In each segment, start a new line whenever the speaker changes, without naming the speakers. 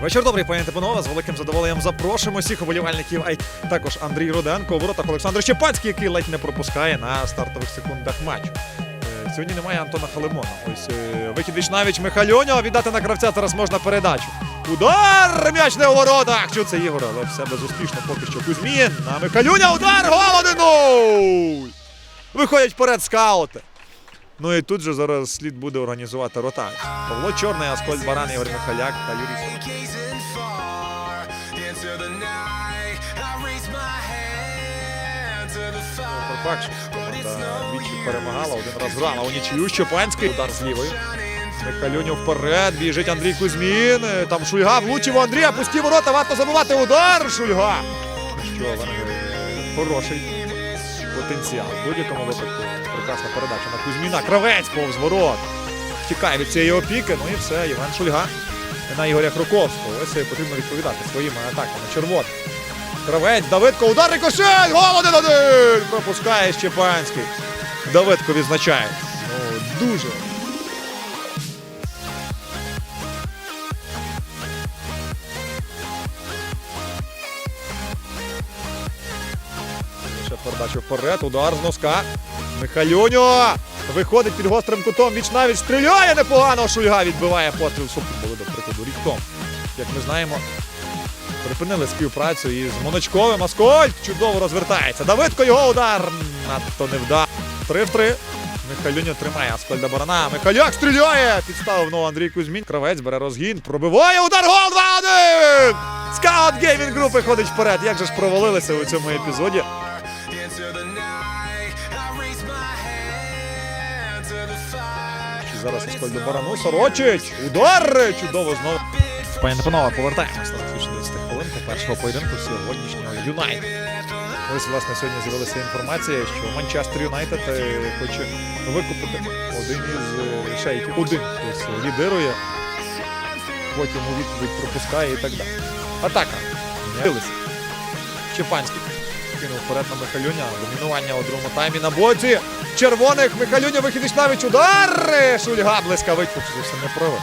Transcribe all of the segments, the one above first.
Вечір добрий, пані та панове. З великим задоволенням запрошуємо всіх оболівальників, а й також Андрій Руденко у воротах Олександр Щепанський, який ледь не пропускає на стартових секундах матчу. Е, Сьогодні немає Антона Халимона. Ось е, вихід Вічнавіч Михальоня. Віддати на кравця зараз можна передачу. Удар! М'яч не у воротах! Що це Ігор? Але все безуспішно поки що Кузьмін. На Михалюня удар! Гол 1-0! Виходять вперед скаути. Ну і тут же зараз слід буде організувати ротацію. Павло Чорний, Аскольд Баран, Ігор Михаляк та Юрій двічі перемагала, один раз грала у нічию. Щепанський удар з лівої. Михалюню вперед, біжить Андрій Кузьмін. Там Шульга влучив Андрія, пусті ворота, варто забивати удар. Шульга. Що, Венгер, хороший потенціал. В будь-якому випадку прекрасна передача на Кузьміна. Кравець повз ворот. Тікає від цієї опіки. Ну і все, Євген Шульга. На Ігоря Круковського. Ось потрібно відповідати своїми атаками. Червоний. Кравець, Давидко, удар рикошет! Гол 1-1! Пропускає Щепанський. Давидко відзначає. Ну, дуже. Передача вперед, удар з носка. Михалюньо! Виходить під гострим кутом, віч навіть стріляє непогано. Шульга відбиває постріл суперболи, до прикладу, рік тому. Як ми знаємо, припинили співпрацю із Моночковим. Аскольд чудово розвертається. Давидко його удар надто не вдав. 3 в 3. Михайлюньо тримає Аскольда Барана. Михаляк стріляє! Підставив нового Андрій Кузьмін. Кравець бере розгін. Пробиває удар. Гол 2-1! Скаут Геймінг Груп виходить вперед. Як же ж провалилися у цьому епізоді?
Into the night. I raise my hand to the fire.
Зараз Аскольду Барану сорочить. Удар! Чудово знову. Пані Непанова, повертаємося на зустріч 20 хвилин по першого поєдинку сьогоднішнього Юнайтед. Ось, власне, сьогодні з'явилася інформація, що Манчестер Юнайтед е, хоче викупити один із шейків. Один хтось лідирує, потім у відповідь пропускає і так далі. Атака. Дивилися. Щепанський. Кинув вперед на Михалюня. Домінування у другому таймі на боці. Червоних Михалюня вихід Ішнавич. Удар! Шульга блискавично. Чи це не прове.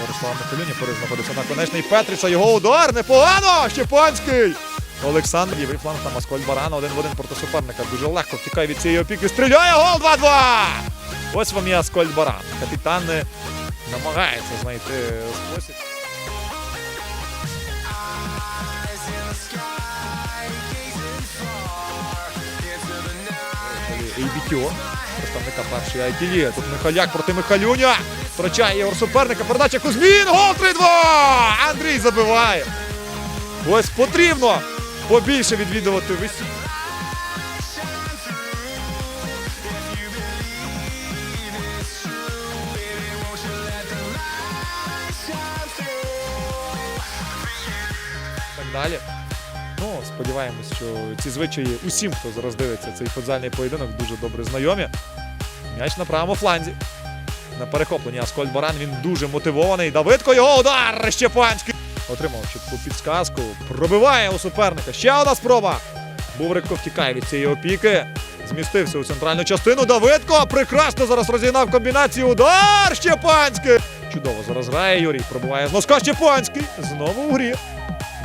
Ярослав Михалюня поряд знаходиться на конечний Петріса. Його удар. Непогано! Щепанський! Олександр лівий фланг там Аскольд Баран один в один проти суперника. Дуже легко втікає від цієї опіки. Стріляє гол 2-2! Ось вам і Аскольд Баран. Капітан е, намагається знайти спосіб. Ейбітьо, представника першої айтілі. Тут Михаляк проти Михалюня. Втрачає Ігор суперника. Передача Кузьмін. Гол 3-2! Андрій забиває. Ось потрібно побільше відвідувати весілля. так далі. Ну, сподіваємось, що ці звичаї усім, хто зараз дивиться цей футзальний поєдинок, дуже добре знайомі. М'яч на правому фланзі. На перехопленні Аскольд Баран він дуже мотивований. Давидко його удар! Щепанський. Отримав чітку підсказку. Пробиває у суперника. Ще одна спроба. Буврикко втікає від цієї опіки. Змістився у центральну частину. Давидко прекрасно зараз розігнав комбінацію. Удар! Щепанський! Чудово зараз грає Юрій. Пробиває з носка Щепанський. Знову у грі.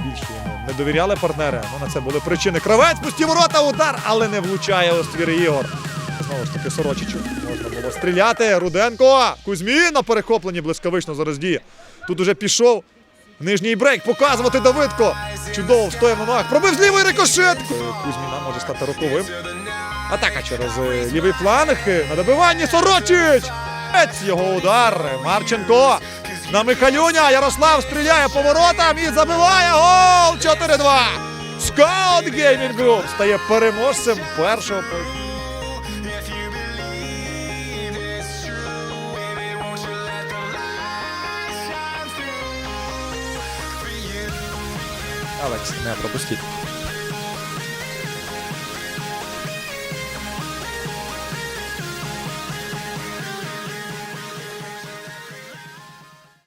Більше йому не довіряли партнери. Ну на це були причини. Кравець пусті ворота, удар, але не влучає у ствір Ігор. Знову ж таки, Сорочичу можна було стріляти. Руденко. Кузьмін на перехопленні блискавично зараз діє. Тут уже пішов. Нижній брейк показувати Давидко. Чудово встояв на ногах. Пробив з лівої рикошет. Кузьміна може стати роковим. Атака через е, лівий фланг. Е, На добиванні Сорочич. Його удар. Марченко. На Михалюня. Ярослав стріляє по воротам і забиває гол. 4-2. Скаут Геймінг Груп стає переможцем першого? Алекс, не пропустіть.